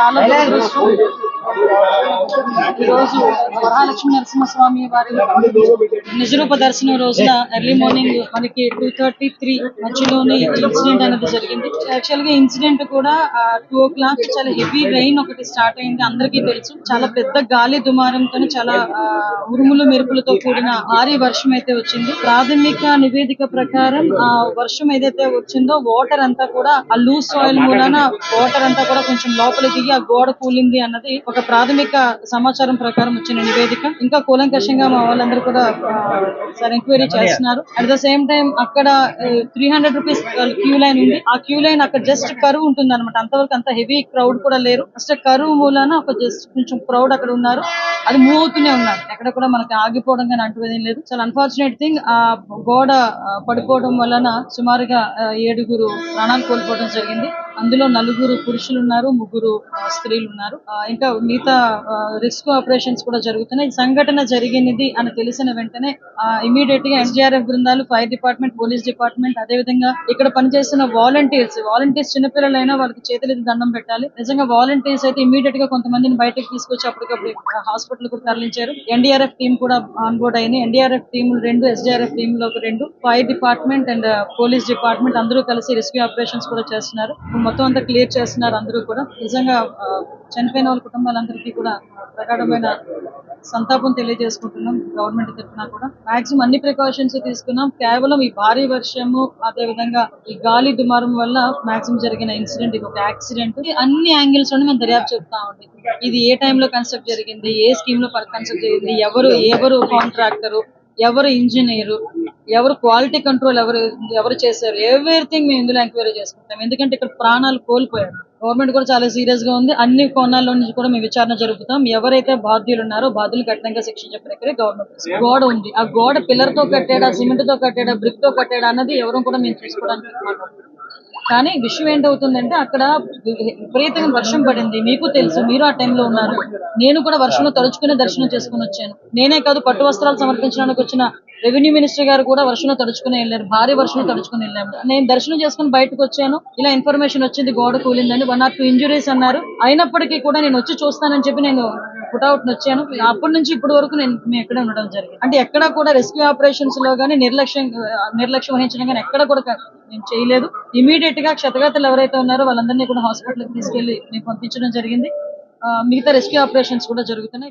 ಸಾಲದ ಅರ್ಜಿ ಸಲ್ಲಿಸಬಹುದು? ఈరోజు వరహాలక్ష్మి నరసింహస్వామి వారి నిజరూప దర్శనం రోజున ఎర్లీ మార్నింగ్ మనకి టూ థర్టీ త్రీ మధ్యలోనే ఇన్సిడెంట్ అనేది జరిగింది. యాక్చువల్గా ఇన్సిడెంట్ కూడా టూ ఓ క్లాక్ చాలా హెవీ రైన్ ఒకటి స్టార్ట్ అయింది అందరికీ తెలుసు. చాలా పెద్ద గాలి దుమారంతో చాలా ఉరుములు మెరుపులతో కూడిన భారీ వర్షం అయితే వచ్చింది. ప్రాథమిక నివేదిక ప్రకారం ఆ వర్షం ఏదైతే వచ్చిందో వాటర్ అంతా కూడా ఆ లూజ్ సాయిల్ మూలన వాటర్ అంతా కూడా కొంచెం లోపల దిగి ఆ గోడ కూలింది అన్నది ఒక ప్రాథమిక సమాచారం ప్రకారం వచ్చిన నివేదిక. ఇంకా కూలంకషంగా మా వాళ్ళందరూ కూడా సార్ ఎంక్వైరీ చేస్తున్నారు. అట్ ద సేమ్ టైం అక్కడ three hundred rupees queue line ఉంది. ఆ క్యూ లైన్ అక్కడ జస్ట్ కరువు ఉంటుంది అనమాట అంతవరకు అంత హెవీ క్రౌడ్ కూడా లేరు. ఫస్ట్ కరువు మూలాన ఒక జస్ట్ కొంచెం క్రౌడ్ అక్కడ ఉన్నారు. అది మూవ్ అవుతూనే ఉన్నారు. ఎక్కడ కూడా మనకి ఆగిపోవడం కానీ అంటువేది లేదు. చాలా అన్ఫార్చునేట్ థింగ్ ఆ గోడ పడిపోవడం వలన సుమారుగా ఏడుగురు ప్రాణాలు కోల్పోవడం జరిగింది. అందులో నలుగురు పురుషులు ఉన్నారు ముగ్గురు స్త్రీలు ఉన్నారు ఆ, ఇంకా మిగతా రిస్క్ ఆపరేషన్స్ కూడా జరుగుతున్నాయి. సంఘటన జరిగినది అని తెలిసిన వెంటనే ఇమీడియట్గా ఎన్డీఆర్ఎఫ్ బృందాలు ఫైర్ డిపార్ట్మెంట్ పోలీస్ డిపార్ట్మెంట్ అదే విధంగా ఇక్కడ పనిచేస్తున్న వాలంటీర్స్ వాలంటీర్స్ చిన్నపిల్లలైనా వాళ్ళకి చేతులకి దండం పెట్టాలి. నిజంగా వాలంటీర్స్ అయితే ఇమీడియట్గా కొంతమందిని బయటకు తీసుకొచ్చి అప్పటికప్పుడు హాస్పిటల్ కూడా తరలించారు. ఎన్డీఆర్ఎఫ్ టీం కూడా ఆన్ బోర్డ్ అయింది. ఎన్డీఆర్ఎఫ్ టీం రెండు ఎస్డీఆర్ఎఫ్ టీం లో ఒక రెండు. Fire department and police department అందరూ కలిసి రెస్క్యూ ఆపరేషన్స్ కూడా చేస్తున్నారు. మొత్తం అంతా క్లియర్ చేస్తున్నారు అందరూ కూడా. నిజంగా చనిపోయిన వాళ్ళ కుటుంబాలందరికీ కూడా ప్రగాఢమైన సంతాపం తెలియజేసుకుంటున్నాం గవర్నమెంట్ తరఫున కూడా. మాక్సిమం అన్ని ప్రికాషన్స్ తీసుకున్నాం. కేవలం ఈ భారీ వర్షము అదే విధంగా ఈ గాలి దుమారం వల్ల మాక్సిమం జరిగిన ఇన్సిడెంట్ ఇది ఒక యాక్సిడెంట్ అన్ని యాంగిల్స్ నుండి మేము దర్యాప్తు చెప్తా ఉంది ఇది ఏ టైంలో లో కన్స్ట్రక్ట్ జరిగింది ఏ స్కీమ్లో కన్స్ట్రక్ట్ జరిగింది ఎవరు ఎవరు కాంట్రాక్టరు ఎవరు ఇంజనీరు ఎవరు క్వాలిటీ కంట్రోల్ ఎవరు ఎవరు చేశారు ఎవ్రీథింగ్ మేము ఇందులో ఎంక్వైరీ చేసుకుంటాం ఎందుకంటే ఇక్కడ ప్రాణాలు కోల్పోయారు. గవర్నమెంట్ కూడా చాలా సీరియస్గా ఉంది. అన్ని కోణాల్లో నుంచి కూడా మేము విచారణ జరుపుతాం. ఎవరైతే బాధ్యులు ఉన్నారో బాధ్యులు కఠినంగా శిక్షించే ప్రక్రియ గవర్నమెంట్ గోడ ఉంది. ఆ గోడ పిల్లర్తో కట్టాడా సిమెంట్తో కట్టాడా బ్రిక్తో కట్టాడా అన్నది ఎవరు కూడా మేము చూసుకోవడానికి కానీ విషయం ఏంటవుతుందంటే అక్కడ విపరీతంగా వర్షం పడింది. మీకు తెలుసు మీరు ఆ టైంలో ఉన్నారు. నేను కూడా వర్షంలో తడుచుకునే దర్శనం చేసుకుని వచ్చాను. నేనే కాదు పట్టు వస్త్రాలు సమర్పించడానికి వచ్చిన రెవెన్యూ మినిస్టర్ గారు కూడా వర్షంలో తడుచుకుని వెళ్ళారు. భారీ వర్షంలో తడుచుకుని వెళ్ళాము. నేను దర్శనం చేసుకుని బయటకు వచ్చాను. ఇలా ఇన్ఫర్మేషన్ వచ్చింది గోడ కూలిందని వన్ ఆర్ టూ ఇంజురీస్ అన్నారు. అయినప్పటికీ కూడా నేను వచ్చి చూస్తానని చెప్పి నేను పుట్అవుట్ వచ్చాను అప్పటి నుంచి ఇప్పటి వరకు నేను మేము ఎక్కడే ఉండడం జరిగింది. అంటే ఎక్కడ కూడా రెస్క్యూ ఆపరేషన్స్లో కానీ నిర్లక్ష్యం నిర్లక్ష్యం వహించడం కానీ ఎక్కడ కూడా నేను చేయలేదు. ఇమీడియట్గా క్షతగాతులు ఎవరైతే ఉన్నారో వాళ్ళందరినీ కూడా హాస్పిటల్కి తీసుకెళ్ళి మేము పంపించడం జరిగింది. మిగతా రెస్క్యూ ఆపరేషన్స్ కూడా జరుగుతున్నాయి.